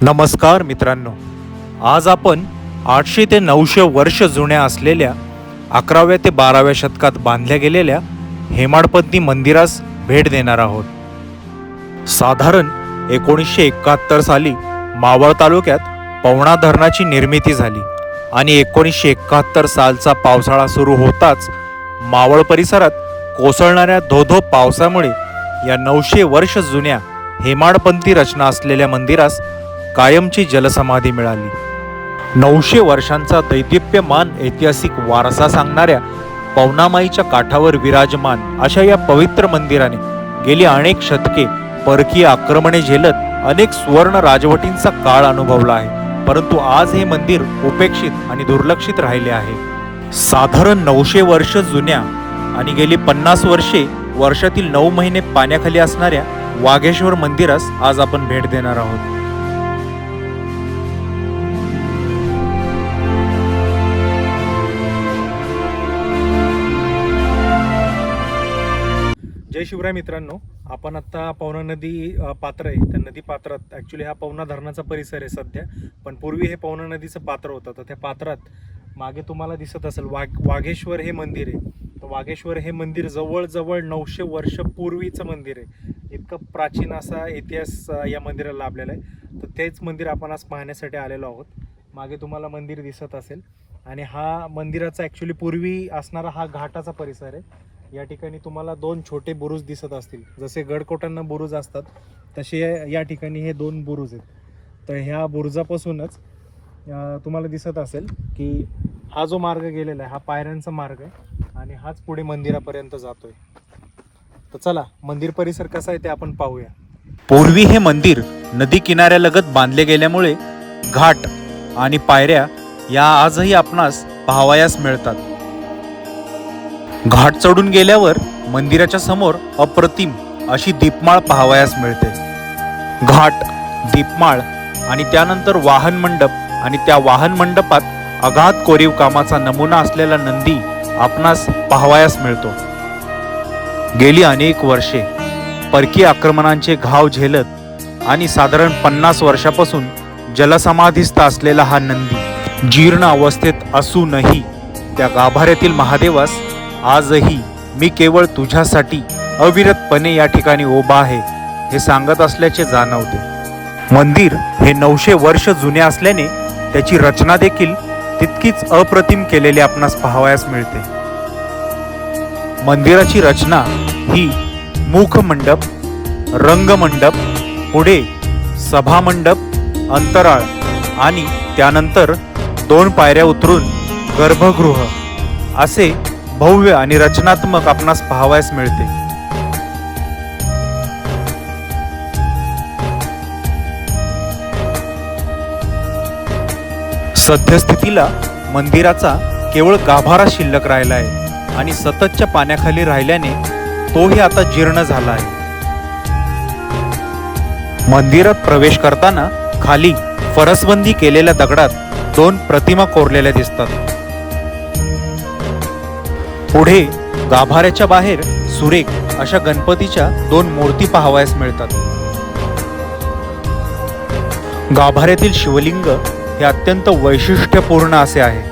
नमस्कार मित्रांनो. आज आपण आठशे ते नऊशे वर्ष जुन्या असलेल्या अकराव्या ते बाराव्या शतकात बांधल्या गेलेल्या हेमाडपंथी मंदिरास भेट देणार आहोत. साधारण एकोणीसशे एकाहत्तर साली मावळ तालुक्यात पवना धरणाची निर्मिती झाली आणि एकोणीसशे एकाहत्तर सालचा पावसाळा सुरू होताच मावळ परिसरात कोसळणाऱ्या धोधो पावसामुळे या नऊशे वर्ष जुन्या हेमाडपंथी रचना असलेल्या मंदिरास कायमची जलसमाधी मिळाली. नऊशे वर्षांचा दैदिप्यमान ऐतिहासिक वारसा सांगणाऱ्या पवनामाईच्या काठावर विराजमान अशा या पवित्र मंदिराने गेली अनेक शतके परकीय आक्रमणे झेलत अनेक सुवर्ण राजवटींचा काळ अनुभवला आहे. परंतु आज हे मंदिर उपेक्षित आणि दुर्लक्षित राहिले आहे. साधारण नऊशे वर्ष जुन्या आणि गेली पन्नास वर्षे वर्षातील नऊ महिने पाण्याखाली असणाऱ्या वाघेश्वर मंदिरास आज आपण भेट देणार आहोत. शिवराय मित्रांनो आपण आता पवना नदी पात्र आहे. त्या नदी पात्रात ॲक्च्युली हा पवना धरणाचा परिसर आहे सध्या. पण पूर्वी हे पवना नदीचं पात्र होतं. तर त्या पात्रात मागे तुम्हाला दिसत असेल वाघ वाघेश्वर हे मंदिर आहे. तर वाघेश्वर हे मंदिर जवळजवळ नऊशे वर्ष पूर्वीचं मंदिर आहे. इतकं प्राचीन असा इतिहास या मंदिराला लाभलेला आहे. तर तेच मंदिर आपण आज पाहण्यासाठी आलेलो आहोत. मागे तुम्हाला मंदिर दिसत असेल. आणि हा मंदिराचा ॲक्च्युली पूर्वी असणारा हा घाटाचा परिसर आहे. या ठिकाणी तुम्हाला दोन छोटे बुरुज दिसत असतील. जसे गडकोटांना बुरुज असतात तसे या ठिकाणी हे दोन बुरुज आहेत. तर ह्या बुरुजापासूनच तुम्हाला दिसत असेल की हा जो मार्ग गेलेला आहे हा पायऱ्यांचा मार्ग आहे आणि हाच पुढे मंदिरापर्यंत जातोय. तर चला मंदिर परिसर कसा आहे ते आपण पाहूया. पूर्वी हे मंदिर नदी किनाऱ्यालगत बांधले गेल्यामुळे घाट आणि पायऱ्या या आजही आपणास पाहावयास मिळतात. घाट चढून गेल्यावर मंदिराच्या समोर अप्रतिम अशी दीपमाळ पाहावयास मिळते. घाट दीपमाळ आणि त्यानंतर वाहन मंडप आणि त्या वाहन मंडपात अगाध कोरीव कामाचा नमुना असलेला नंदी आपणास पाहावयास मिळतो. गेली अनेक वर्षे परकीय आक्रमणांचे घाव झेलत आणि साधारण पन्नास वर्षापासून जलसमाधीस्थ असलेला हा नंदी जीर्ण अवस्थेत असूनही त्या गाभाऱ्यातील महादेवास आजही मी केवळ तुझ्यासाठी अविरतपणे या ठिकाणी उभा आहे हे सांगत असल्याचे जाणवते. मंदिर हे नऊशे वर्ष जुने असल्याने त्याची रचना देखील तितकीच अप्रतिम केलेली आपणास पाहावयास मिळते. मंदिराची रचना ही मुखमंडप रंगमंडप पुढे सभामंडप अंतराळ आणि त्यानंतर दोन पायऱ्या उतरून गर्भगृह असे भव्य आणि रचनात्मक आपणास पाहावयास मिळते. सद्यस्थितीला मंदिराचा केवळ गाभारा शिल्लक राहिला आहे आणि सततच्या पाण्याखाली राहिल्याने तोही आता जीर्ण झाला आहे. मंदिरात प्रवेश करताना खाली फरसबंदी केलेल्या दगडात दोन प्रतिमा कोरलेल्या दिसतात. पुढे गाभाऱ्याच्या बाहेर सुरेख अशा गणपतीच्या दोन मूर्ती पाहावयास मिळतात. गाभाऱ्यातील शिवलिंग हे अत्यंत वैशिष्ट्यपूर्ण असे आहे.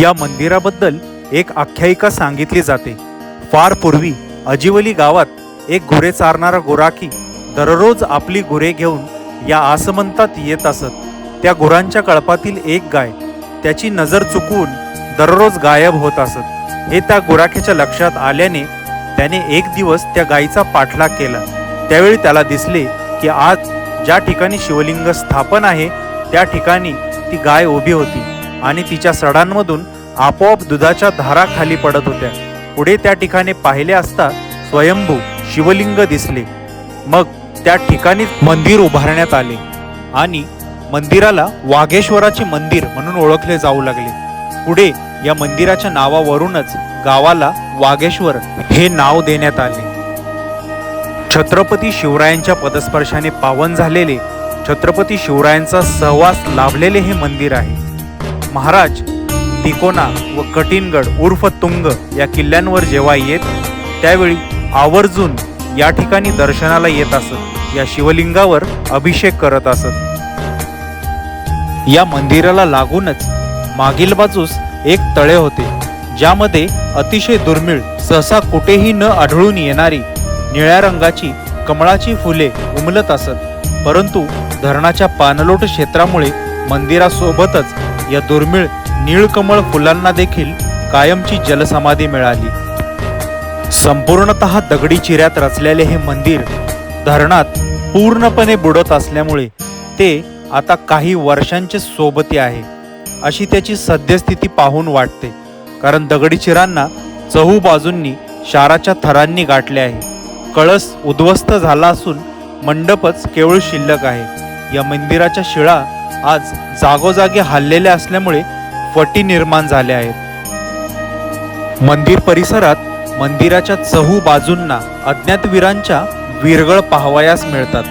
या मंदिराबद्दल एक आख्यायिका सांगितली जाते. फार पूर्वी अजिवली गावात एक गुरे चारणारा गोराकी दररोज आपली गुरे घेऊन या आसमंतात येत असत. त्या गुरांच्या कळपातील एक गाय त्याची नजर चुकवून दररोज गायब होत असत. हे त्या गुराख्याच्या लक्षात आल्याने त्याने एक दिवस त्या गायीचा पाठलाग केला. त्यावेळी त्याला दिसले की आज ज्या ठिकाणी शिवलिंग स्थापन आहे त्या ठिकाणी ती गाय उभी होती आणि तिच्या सडांमधून आपोआप दुधाच्या धारा खाली पडत होत्या. पुढे त्या ठिकाणी पाहिले असता स्वयंभू शिवलिंग दिसले. मग त्या ठिकाणी मंदिर उभारण्यात आले आणि मंदिराला वाघेश्वराचे मंदिर म्हणून ओळखले जाऊ लागले. पुढे या मंदिराच्या नावावरूनच गावाला वाघेश्वर हे नाव देण्यात आले. छत्रपती शिवरायांच्या पदस्पर्शाने पावन झालेले छत्रपती शिवरायांचा सहवास लाभलेले हे मंदिर आहे. महाराज तिकोना व कटिनगड उर्फ तुंग या किल्ल्यांवर जेव्हा येत त्यावेळी आवर्जून या ठिकाणी दर्शनाला येत असत या शिवलिंगावर अभिषेक करत असत. या मंदिराला लागूनच मागील बाजूस एक तळे होते ज्यामध्ये अतिशय दुर्मिळ सहसा कुठेही न आढळून येणारी निळ्या रंगाची कमळाची फुले उमलत असत. परंतु धरणाच्या पाणलोट क्षेत्रामुळे मंदिरासोबतच या दुर्मिळ नीळकमळ फुलांना देखील कायमची जलसमाधी मिळाली. संपूर्णतः दगडी चिऱ्यात रचलेले हे मंदिर धरणात पूर्णपणे बुडत असल्यामुळे ते आता काही वर्षांचे सोबती आहे. अशी त्याची सद्यस्थिती पाहून वाटते. कारण दगडी चिरांना चहू बाजूंनी शाराच्या थरांनी गाठले आहे. कळस उद्ध्वस्त झाला असून मंडपच केवळ शिल्लक आहे. या मंदिराच्या शिळा आज जागोजागी हल्लेल्या असल्यामुळे फटी निर्माण झाल्या आहेत. मंदिर परिसरात मंदिराच्या चहू बाजूंना अज्ञातवीरांच्या विरगळ पाहावयास मिळतात.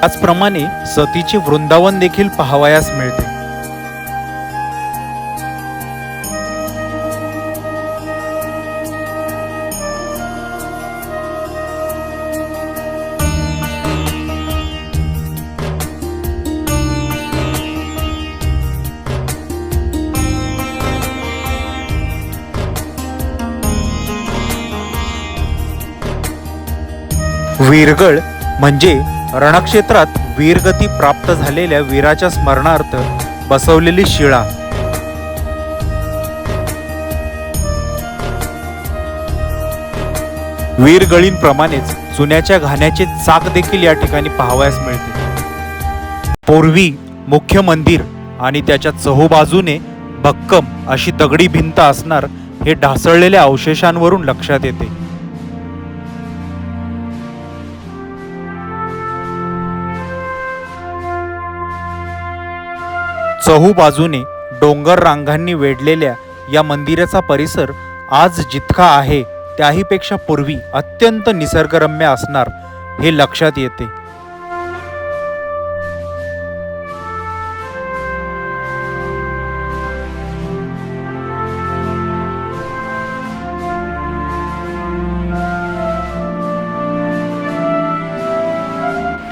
त्याचप्रमाणे सतीचे वृंदावन देखील पाहावयास मिळते. वीरगळ म्हणजे रणक्षेत्रात वीरगती प्राप्त झालेल्या वीराच्या स्मरणार्थ बसवलेली शिळा. वीरगळींप्रमाणेच चुन्याच्या घाण्याचे चाक देखील या ठिकाणी पाहावयास मिळते. पूर्वी मुख्य मंदिर आणि त्याच्या चहूबाजूने भक्कम अशी दगडी भिंत असणार हे ढासळलेल्या अवशेषांवरून लक्षात येते. चहू बाजूने डोंगर रांगांनी वेढलेल्या या मंदिराचा परिसर आज जितका आहे त्याहीपेक्षा पूर्वी अत्यंत निसर्गरम्य असणार हे लक्षात येते.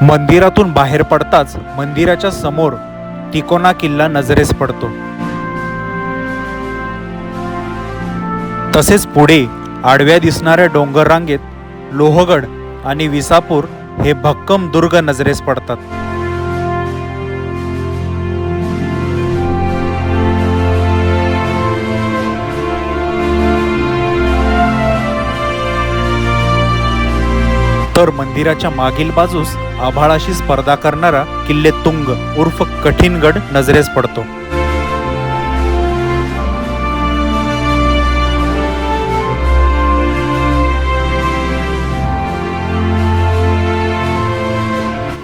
मंदिरातून बाहेर पडताच मंदिराच्या समोर तिकोना किल्ला नजरेस पडतो. तसेच पुढे आडव्या दिसणाऱ्या डोंगर रांगेत लोहगड आणि विसापूर हे भक्कम दुर्ग नजरेस पडतात. तर मंदिराच्या मागील बाजूस आभाळाशी स्पर्धा करणारा किल्ले तुंग उर्फ कठीणगड नजरेस पडतो.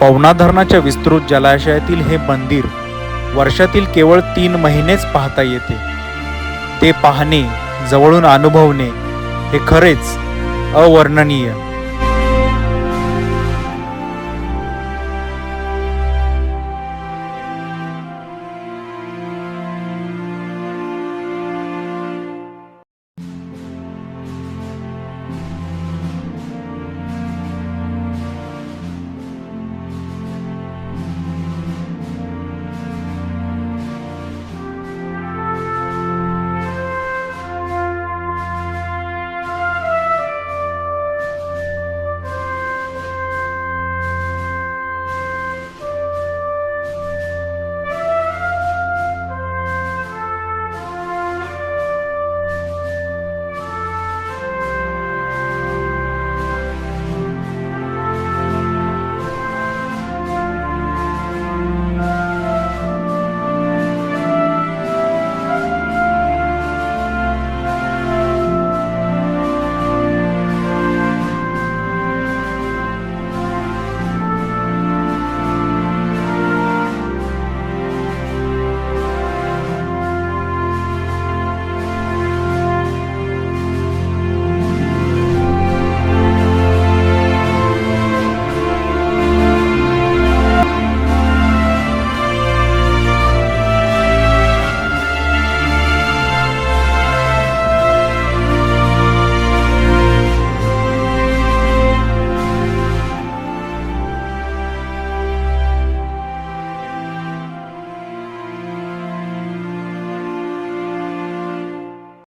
पवना धरणाच्या विस्तृत जलाशयातील हे मंदिर वर्षातील केवळ तीन महिनेच पाहता येते. ते पाहणे जवळून अनुभवणे हे खरेच अवर्णनीय.